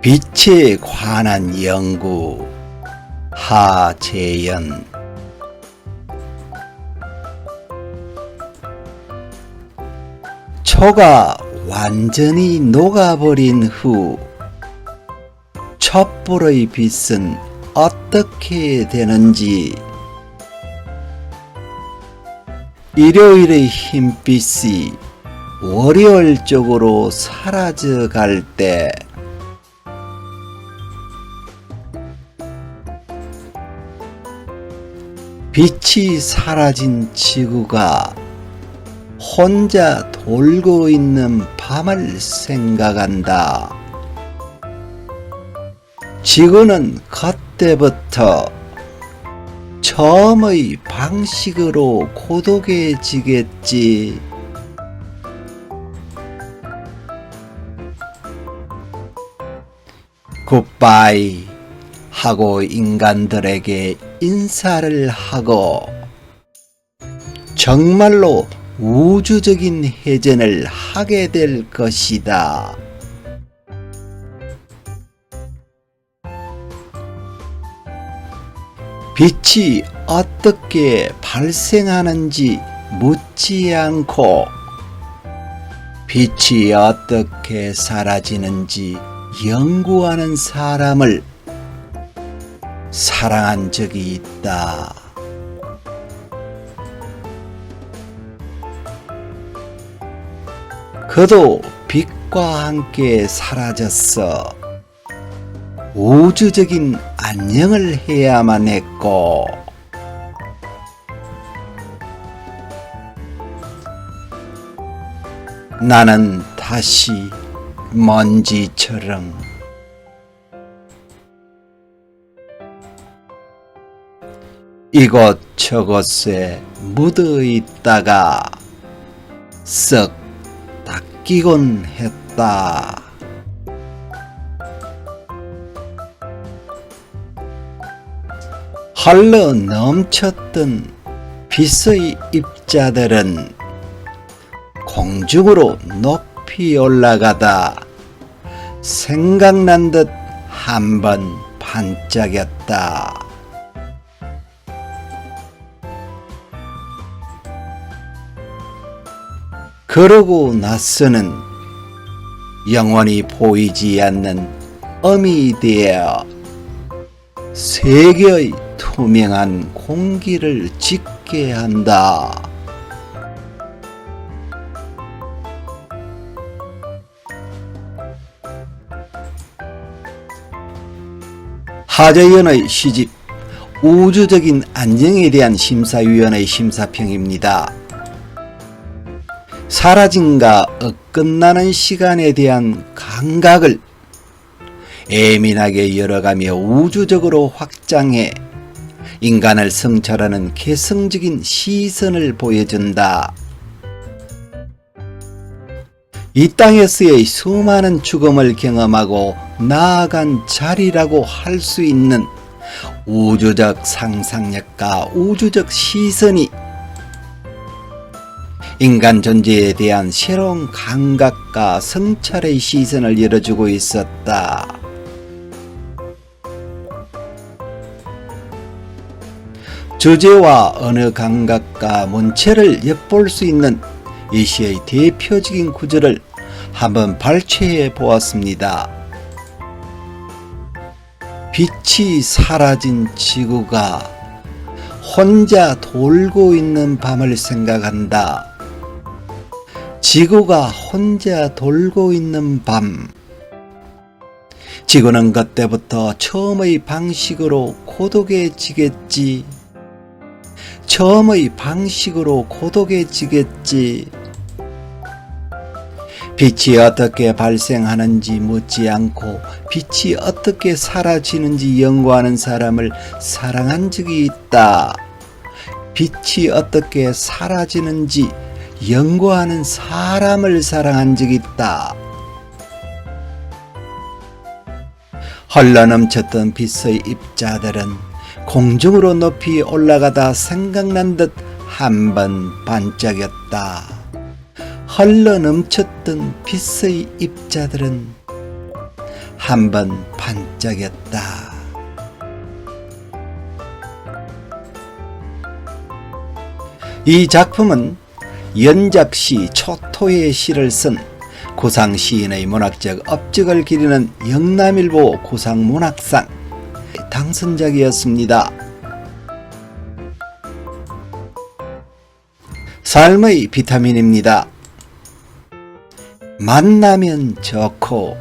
빛에 관한 연구. 하재연. 초가 완전히 녹아버린 후 촛불의 빛은 어떻게 되는지. 일요일의 흰빛이 월요일 쪽으로 사라져 갈때 빛이 사라진 지구가 혼자 돌고 있는 밤을 생각한다. 지구는 그때부터 처음의 방식으로 고독해지겠지. 굿바이 하고 인간들에게 인사를 하고 정말로 우주적인 해전을 하게 될 것이다. 빛이 어떻게 발생하는지 묻지 않고 빛이 어떻게 사라지는지 연구하는 사람을 사랑한 적이 있다. 그도 빛과 함께 사라졌어. 우주적인 안녕을 해야만 했고, 나는 다시 먼지처럼 이곳저곳에 묻어 있다가 썩 닦이곤 했다. 흘러 넘쳤던 빛의 입자들은 공중으로 높이 올라가다 생각난 듯 한 번 반짝였다. 그러고 나서는 영원히 보이지 않는 엄이 되어 세계의 투명한 공기를 짓게 한다. 하재연의 시집 우주적인 안정에 대한 심사위원회 심사평입니다. 사라짐과 엇끝나는 시간에 대한 감각을 예민하게 열어가며 우주적으로 확장해 인간을 성찰하는 개성적인 시선을 보여준다. 이 땅에서의 수많은 죽음을 경험하고 나아간 자리라고 할 수 있는 우주적 상상력과 우주적 시선이 인간 존재에 대한 새로운 감각과 성찰의 시선을 열어주고 있었다. 주제와 어느 감각과 문체를 엿볼 수 있는 이 시의 대표적인 구절을 한번 발췌해 보았습니다. 빛이 사라진 지구가 혼자 돌고 있는 밤을 생각한다. 지구가 혼자 돌고 있는 밤. 지구는 그때부터 처음의 방식으로 고독해지겠지. 처음의 방식으로 고독해지겠지. 빛이 어떻게 발생하는지 묻지 않고 빛이 어떻게 사라지는지 연구하는 사람을 사랑한 적이 있다. 빛이 어떻게 사라지는지 연구하는 사람을 사랑한 적이 있다. 흘러넘쳤던 빛의 입자들은 공중으로 높이 올라가다 생각난 듯 한 번 반짝였다. 흘러넘쳤던 빛의 입자들은 한 번 반짝였다. 이 작품은 연작시 초토의 시를 쓴 고상 시인의 문학적 업적을 기리는 영남일보 고상문학상 당선작이었습니다. 삶의 비타민입니다. 만나면 좋고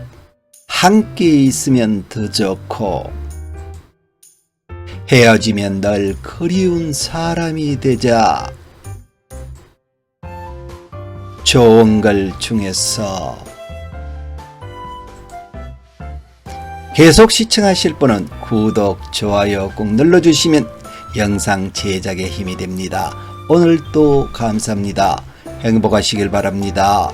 함께 있으면 더 좋고 헤어지면 널 그리운 사람이 되자 좋은 걸 중에서 계속 시청하실 분은 구독, 좋아요 꼭 눌러주시면 영상 제작에 힘이 됩니다. 오늘도 감사합니다. 행복하시길 바랍니다.